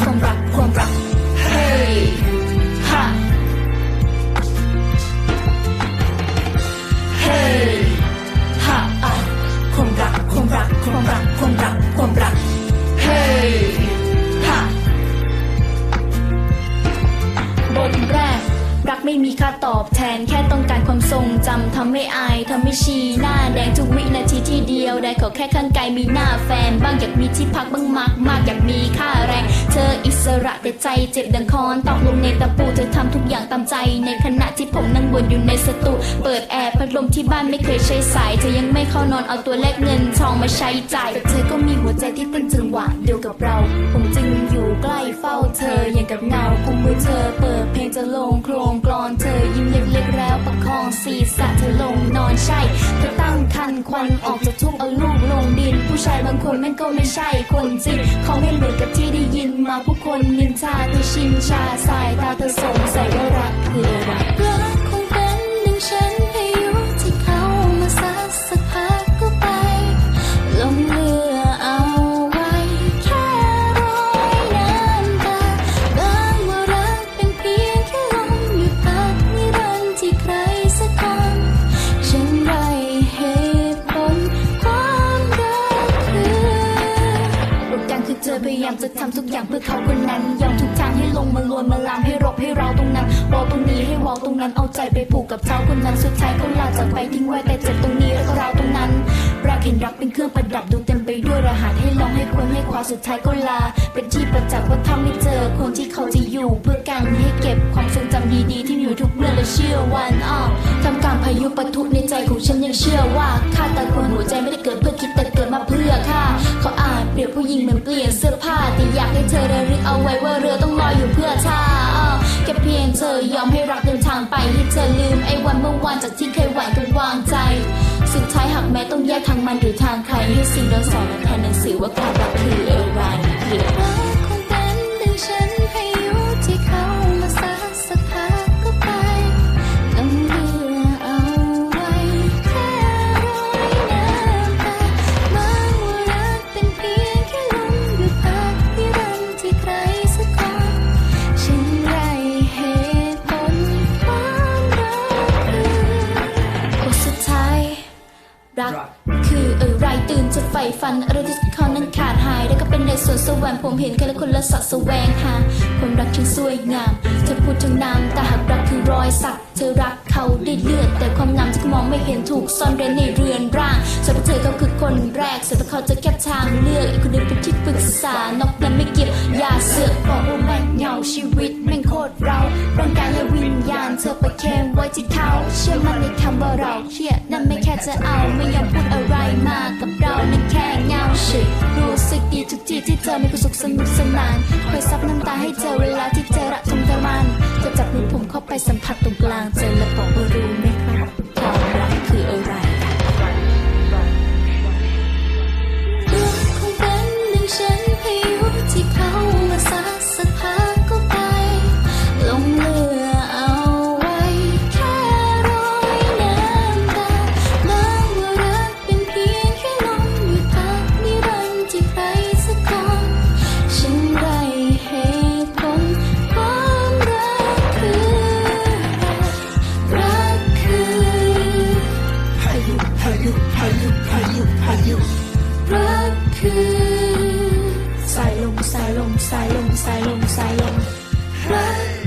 ความรักความรักเฮ้ยฮะเฮ้ฮะอะความรักความรักความรักความรักความรักเฮ้ฮะบทแรก รักไม่มีค่าตอบแทนแค่ต้องการความทรงจำทำให้อายทำให้ชีหน้าแดงทุกวินาทีที่เดียวได้ขอแค่ข้างกายมีหน้าแฟน บ้างอยากมีที่พักบ้างมากมากอยากมีค่าแรง ระแต่ใจเจ็บดังคอนตอกลงในตะปูเธอทำทุกอย่างตามใจ ในขณะที่ผมนั่งบนอยู่ในสตูเปิดแอร์พัดลมที่บ้านไม่เคยใช้สายเธอยังไม่เข้านอนเอาตัวแลกเงินทองมาใช้จ่ายแต่เธอก็มีหัวใจที่เต้นจังหวะเดียวกับเรา ผมจึงอยู่ใกล้เฝ้าเธออย่างกับเงากุมมือเธอเปิดเพลงจะลงโครงกลอนเธอยิ้มเล็กๆแล้วประคองศีรษะเธอลงนอนใช่เธอตั้งคันควันออกจากทุกเอาลูกลงดิน ช่บางคนแม่งก็ไม่ใช่คนจริงเขาไม่เหมือนกับที่ได้ยินมาผู้คนนินทาเธอชินชาสายตาเธอสงสัยว่ารักคืออะไร ยามจะทำทุกอย่างเพื่อเขาคนนั้นยอมทุกทางให้ลงมาลวนมาลามให้รบให้เราตรงนั้นวอลตรงนี้ให้วอลตรงนั้นเอาใจไปผูกกับเขาคนนั้นสุดท้ายเขาลาจากไปทิ้งไว้แต่เจ็บตรงนี้แล้วก็เราตรงนั้นรักเห็นรักเป็นเครื่องประดับดูเต็มไปด้วยรหัสให้ลองให้ควรให้คว้าสุดท้ายก็ลา เป็นที่ประจักษ์ว่าถ้าไม่เจอคนที่เขาจะอยู่ เพื่อกันให้เก็บความทรงจำดีๆ ที่อยู่ทุกเรื่องและเชื่อวันอ้อทำกลารพายุปะทุในใจของฉันยังเชื่อว่าข้าตาคนหัวใจไม่ได้เกิดเพื่อคิดแต่เกิดมาเพื่อข้าเขา เปลี่ยนเสื้อผ้าแต่อยากให้เธอได้รึกเอาไว้ว่าเรือต้องลอยอยู่เพื่อชาแค่เพียงเธอยอมให้รักเดินทางไปให้เธอลืมไอ้วันเมื่อวานจากที่เคยหวั่นกันวางใจ สุดท้ายหากแม้ต้องแยกทางมันหรือทางใครให้สิ่งเราสอนและแทนหนังสือว่าความรักคือ ฝ่ฝันอะไรที่เขานั้นขาดหาย แล้วก็เป็นในส่วนสวรรค์ผมเห็นแค่ละคนละสักแสวงหาความรักที่สวยงามเธอพูดถึงน้ำแต่หากรักคือรอยสัก เธอรักเขาด้เลือด แต่ความงามที่มองไม่เห็นถูกซ่อนเร้นในเรือนร่างส่วนเธอก็คือคนแรกส่วนเขาจะแค่ทางเลือกอีกคนหนึงเป็นที่ปรึกษานอกนั้นไม่เกี่ยวอย่าเสือกบอกว่าแม่งเหงาชีวิต ที่เขาเชื่อมันในคำว่าเราเชื่อนั่นไม่แค่จะเอาไม่ยอมพูดอะไรมากกับเรานั่นแค่เงาชิรู้สึกดีทุกทีที่เธอมีความสุขสนุกสนานคอยซับ สายลมสายลมสายลมสายลมรัก